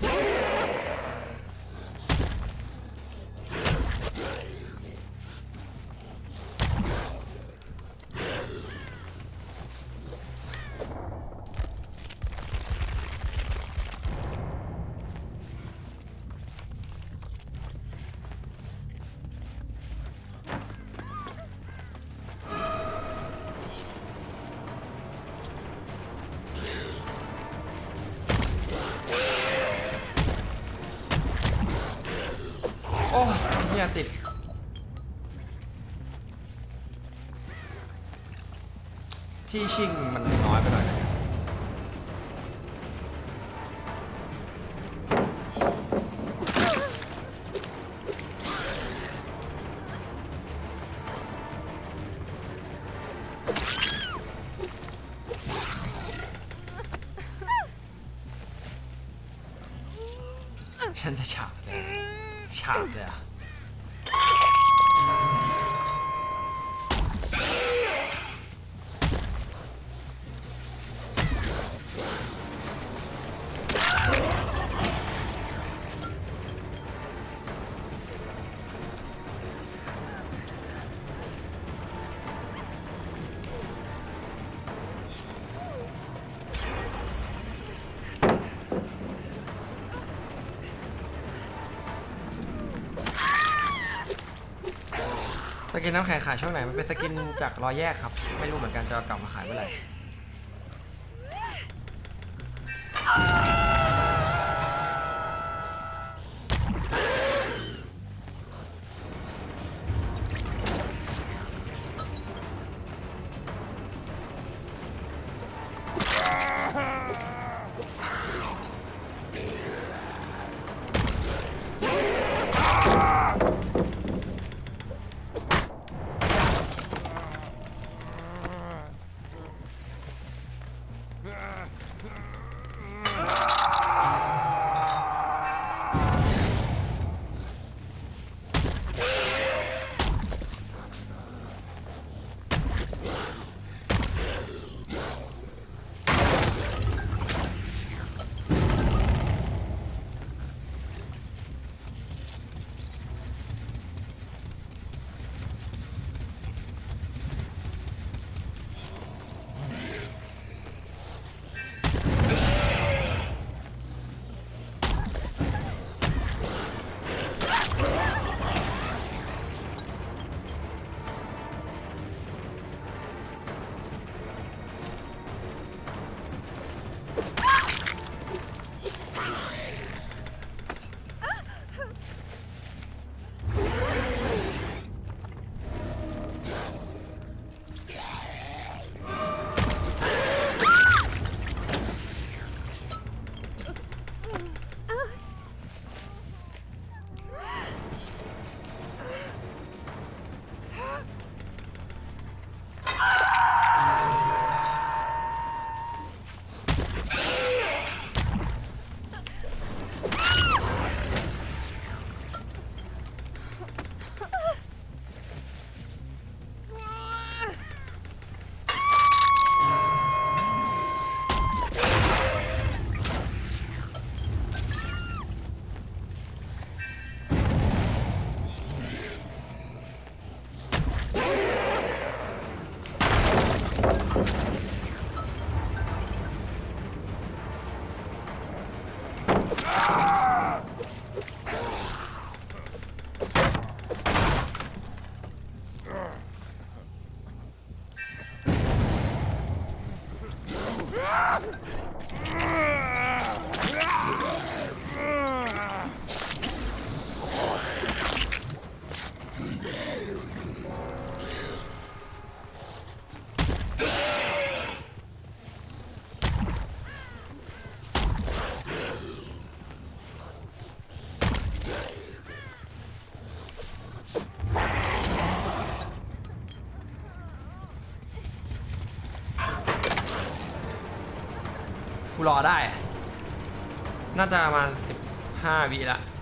Yeah. เฮียติดที่ชิงมันน้อยไปหน่อยนะฉันจะฉาบแกฉาบเลยอะ กินน้ำแข็งขายช่วงไหน มันเป็นสกินจากรอยแยกครับ ไม่รู้เหมือนกันจะเอากลับมาขายเมื่อไหร่ Ah! Uh, uh. กูรอได้ น่าจะประมาณ15วิละ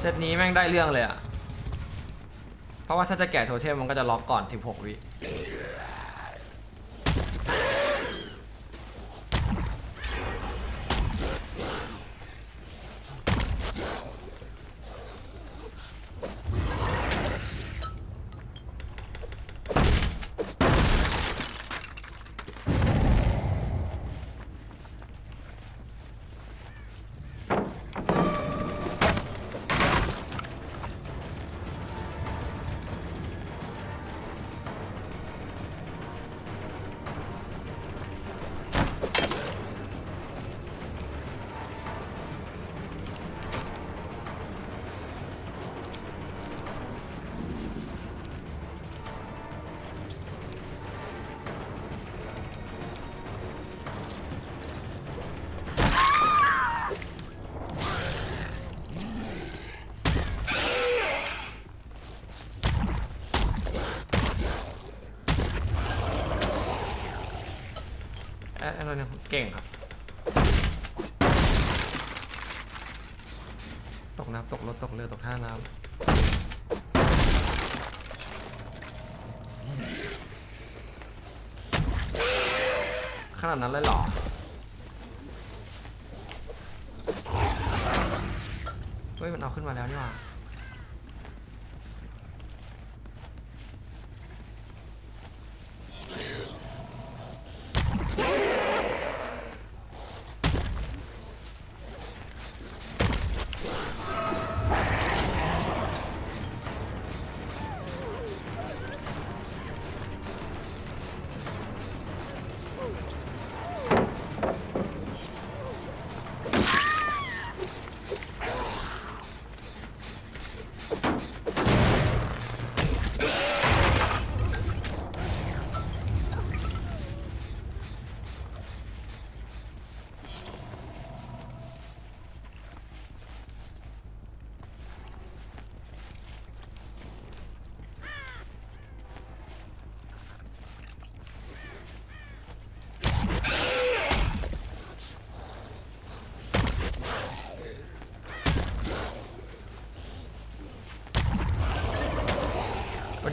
เซตนี้แม่งได้เรื่องเลยอะเพราะว่าถ้าจะแกะโทเทมมันก็จะล็อกก่อน 16 วิ เก่งครับ ตกน้ำตกรถตกเรือตกท่าน้ำขนาดนั้นเลยเหรอ เฮ้ย มันเอาขึ้นมาแล้วนี่หว่า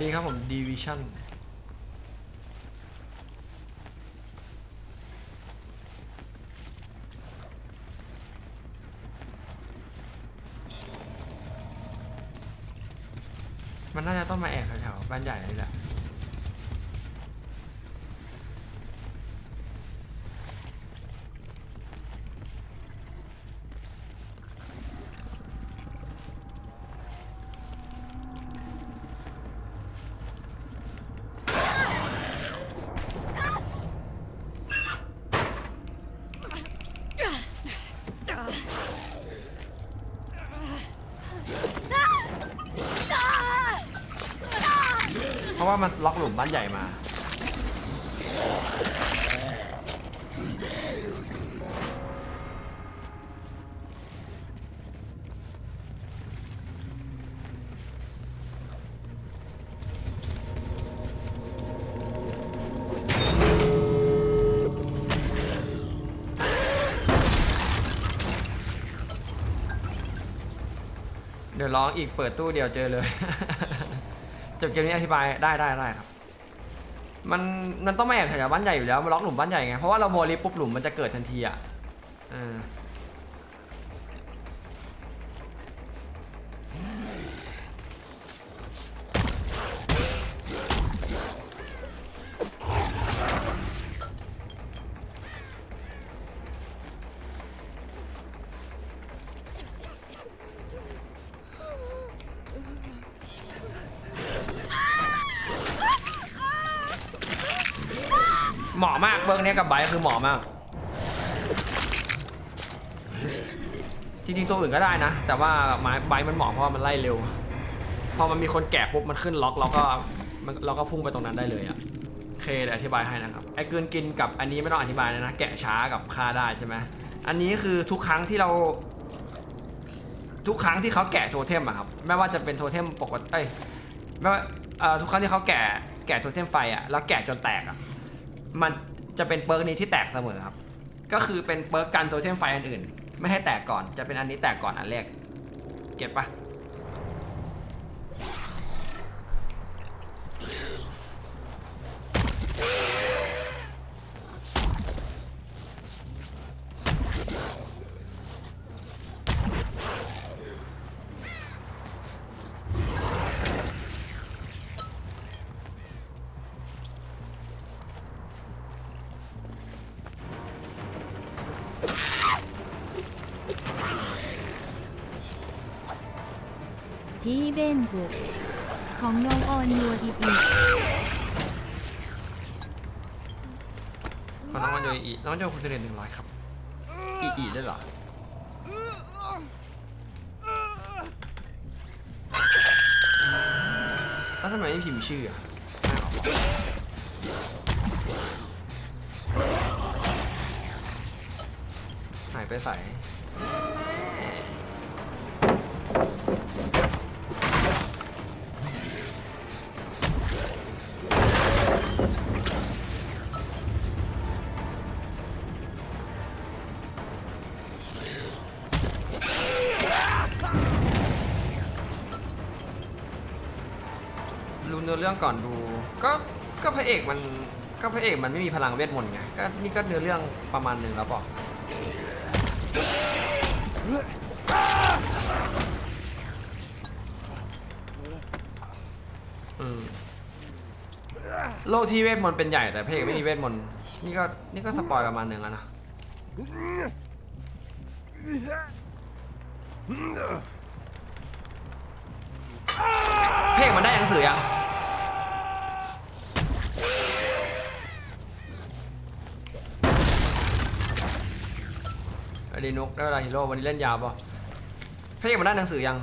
สวัสดีครับผม Division มันน่าจะต้องมาแอบแถวๆบ้านใหญ่นี่แหละ เพราะว่ามันล็อกหลุม บ้านใหญ่มา เดี๋ยวร้องอีกเปิดตู้เดียวเจอเลย จบเกมนี้อธิบายได้ได้ได้ครับ มันมันต้องไม่แอบแถวบ้านใหญ่อยู่แล้วมาล็อกหลุมบ้านใหญ่ไงเพราะว่าเราโมลิปุ๊บหลุมมันจะเกิดทันทีอะเออ เหมาะมากเบิร์กเนี้ยกับไบร์คือเหมาะมาก จริงๆตัวอื่นก็ได้นะ แต่ว่าไม้ไบร์มันเหมาะเพราะว่ามันไล่เร็ว พอมันมีคนแกะปุ๊บมันขึ้นล็อกเราก็มันเราก็พุ่งไปตรงนั้นได้เลยอะแคเคเดี๋ยวอธิบายให้นะครับไอ้เกลืนกินกับอันนี้ไม่ต้องอธิบายเลยนะ แกะช้ากับฆ่าได้ใช่ไหมอันนี้คือทุกครั้งที่เราทุกครั้งที่เขาแกะโทเทมอะครับไม่ว่าจะเป็นโทเทมปกติเอ้ยไม่ว่าทุกครั้งที่เขาแกะแกะโทเทมไฟอะแล้วแกะจนแตกอะ มันจะเป็นเปิร์กนี้ที่แตกเสมอครับ ก็คือเป็นเปิร์กกันโทเทมไฟอันอื่น ไม่ให้แตกก่อน จะเป็นอันนี้แตกก่อนอันแรก เก็ตปะ บนซ์ของน้องออนยูอีอีขอน้องวันโยอีน้องโยคุณจะเรียนหนึ่งร้อยครับ อีอีได้เหรอ แล้วทำไมไม่พิมพ์ชื่ออะหายไปใส่ รื่องก่อนดู ก็ก็พระเอกมันก็พระเอกมันไม่มีพลังเวทมนต์ไงก็นี่ก็เนื้อเรื่องประมาณหนึ่งแล้วบอกโลกที่เวทมนต์เป็นใหญ่แต่พระเอกไม่มีเวทมนต์นี่ก็นี่ก็สปอยประมาณหนึ่งแล้วนะพระเอกมันได้หนังสือยัง อดีนุกได้เวลาฮีโร่วันนี้เล่นยาวป่ะพระเอกมันได้หนังสือยัง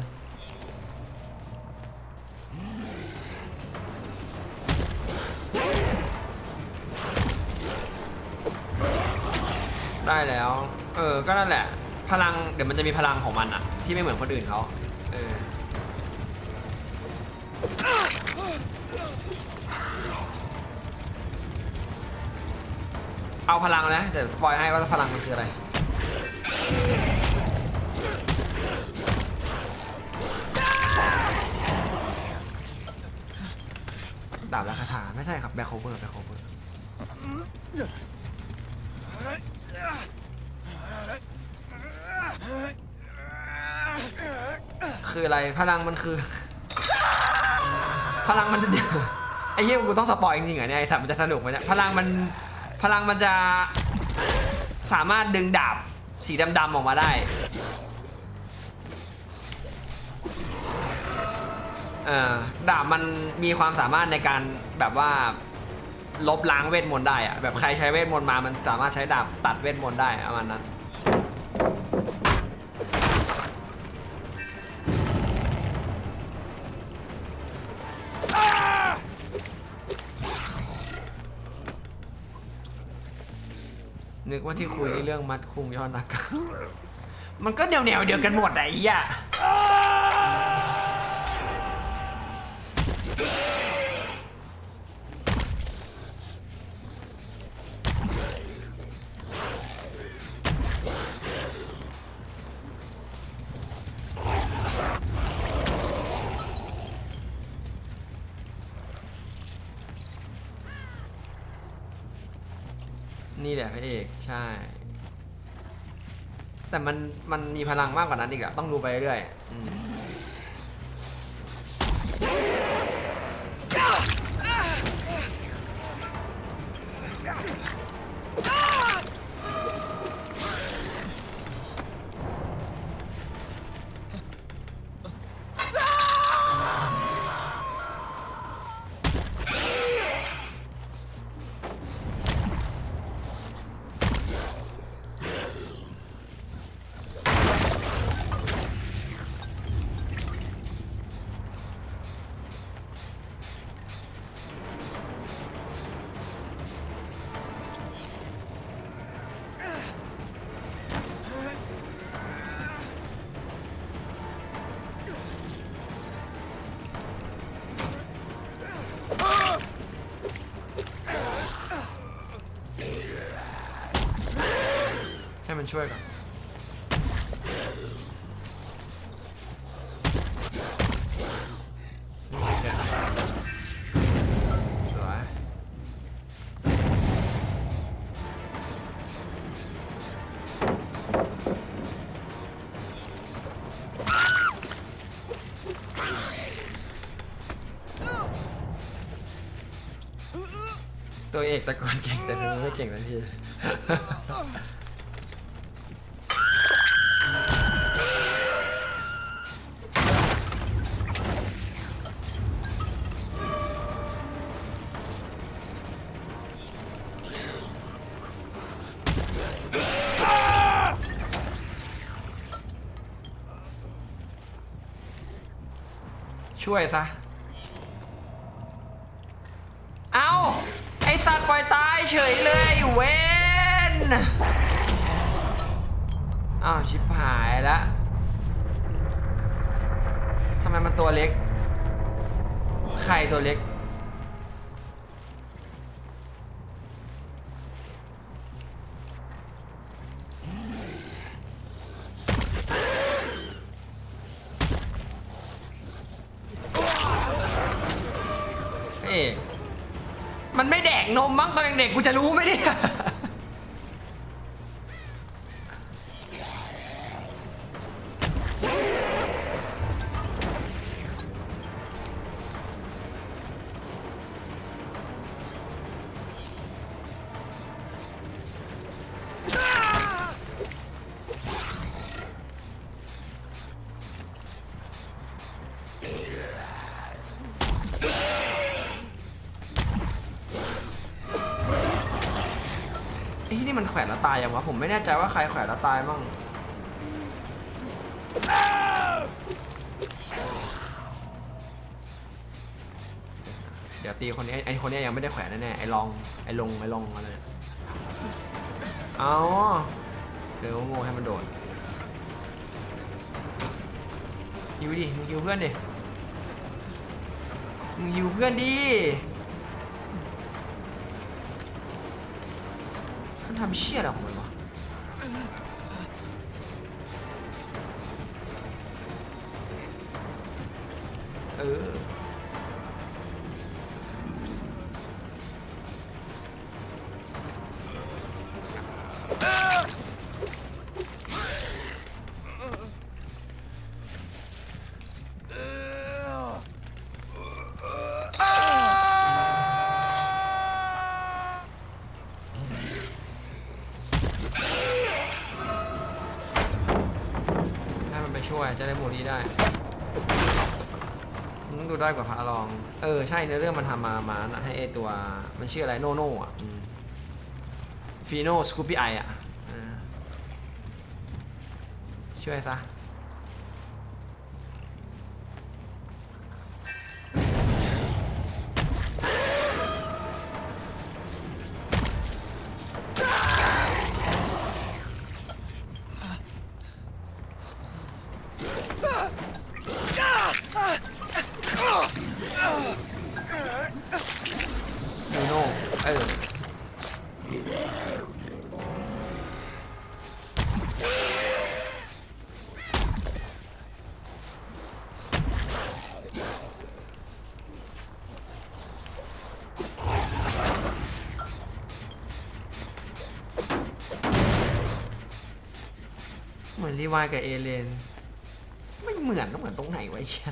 ได้แล้ว เออ ก็นั่นแหละ พลัง เดี๋ยวมันจะมีพลังของมันอะที่ไม่เหมือนคนอื่นเขาเออเอาพลังนะแต่สปอยให้ว่าพลังมันคืออะไร ดาบและคาถาไม่ใช่ครับแบ็คโคเวอร์แบ็คโคเวอร์คืออะไรพลังมันคือ พลังมันจะเดี๋ยวไอ้เหี้ยกูต้องสปอยจริงๆเหรอเนี่ยไอ้สัตว์มันจะสนุกไหมเนี่ยพลังมันพลังมันจะสามารถดึงดาบสีดำๆออกมาได้ เอ่อดาบมันมีความสามารถในการแบบว่าลบล้างเวทมนต์ได้อะแบบใครใช้เวทมนต์มามันสามารถใช้ดาบตัดเวทมนต์ได้ประมาณนั้น นึกว่าที่คุยในเรื่องมัดคุงยอดนัก มันก็แนวๆเดียวกันหมดอะไอ้เหี้ย นี่แหละพระเอกใช่ แต่มันมันมีพลังมากกว่านั้นอีกอะต้องดูไปเรื่อยๆอืม ช่วยก่อนสวยตัวเอกแต่ก่อนเก่งแต่ทีนี้ไม่เก่งทันที ช่วยซะ เอาไอสัตว์ปล่อยตายเฉยเลยเวนอ้าวชิบหายแล้วทำไมมันตัวเล็ก ใครตัวเล็ก เด็กกูจะรู้ไหมเนี่ย มันแขวนแล้วตายยังวะผมไม่แน่ใจว่าใครแขวนแล้วตายมั่งเดี๋ยวตีคนนี้ไอ้คนนี้ยังไม่ได้แขวนแน่ๆไอ้ลองไอ้ลงไอ้ลงอะไรเนี่ยเอาเดี๋ยวโง่ให้มันโดดยิวดิมึงยิวเพื่อนดิมึงยิวเพื่อนดิ มันทำเชี่ยอ ช่วยจะได้มูนี้ได้มึงต้องดูได้กว่าพระรอง เออ ใช่เนื้อเรื่องมันทำมามานะให้ไอตัว มันชื่ออะไรโนโน่อะฟีโน่สกูปี้ไออะช่วยซะ วายกับเอเลน ไม่เหมือนก็เหมือนตรงไหนวะไอ้เหี้ย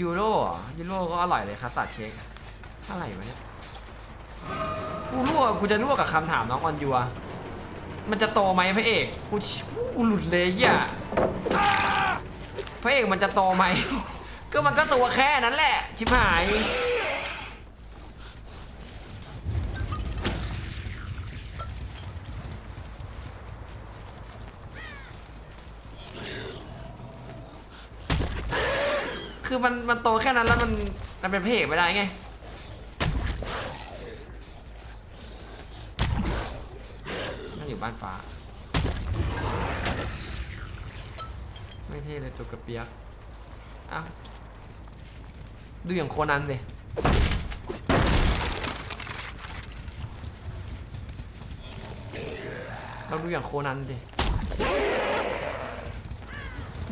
ยูโรยูโรก็อร่อยเลยครับตัดเค้กอะไรวะเนี่ยกูรั่วกูจะรั่วกับคำถามน้องออนยัว มันจะโตไหมพระเอก กูกูหลุดเลยเหี้ยพระเอกมันจะโตไหม ก็มันก็ตัวแค่นั้นแหละ ชิบหาย คือมันมันโตแค่นั้นแล้วมันมันเป็นพระเอกไม่ได้ไงานฟ้า ไม่เท่เลยตัวกระเปียกอ้าวดูอย่างโคนันเลยเราดูอย่างโคนันดิ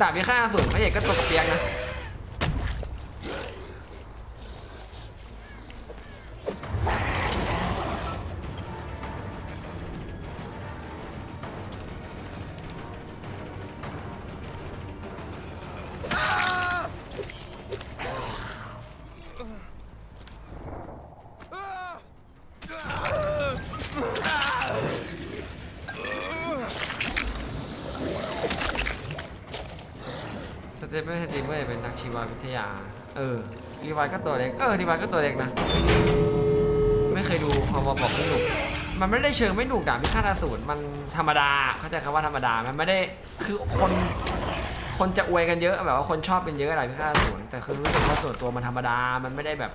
ดาบมีค่าสูรพระเอกก็ตัวกระเปียกนะ เตปไม่สตรีมเมอร์เป็นนักชีววิทยา เออรีวายก็ตัวเล็ก เออรีวายก็ตัวเล็กนะ ไม่เคยดูพอมาบอกไม่หนุก มันไม่ได้เชิงไม่หนุกด่าพิฆาตอสูรมันธรรมดา เข้าใจคำว่าธรรมดา มันไม่ได้ คือคน คนจะอวยกันเยอะแบบว่าคนชอบกันเยอะอะไรพิฆาตอสูรแต่คือรู้สึกว่าส่วนตัวมันธรรมดา มันไม่ได้แบบ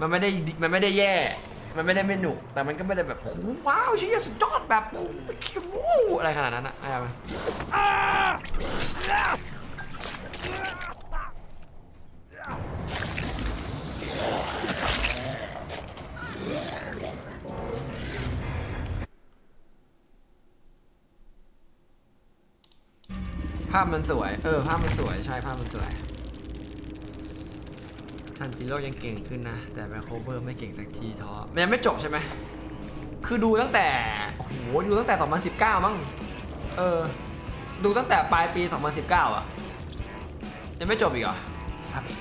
มันไม่ได้ มันไม่ได้แย่ มันไม่ได้ไม่หนุก แต่มันก็ไม่ได้แบบโอ้ว้าวชี่ยสุดยอดแบบโอ้โหอะไรขนาดนั้นอะอะไรไหม ภาพมันสวย เออ ภาพมันสวย ใช่ ภาพมันสวย ทันจิโร่ยังเก่งขึ้นนะ แต่แบ็คโคเวอร์ไม่เก่งสักทีท้อมันยังไม่จบใช่ไหม คือดูตั้งแต่ โอ้โห ดูตั้งแต่ 2019 มั้ง เออ ดูตั้งแต่ปลายปี 2019 อะ ยังไม่จบอีกเหรอสัตว์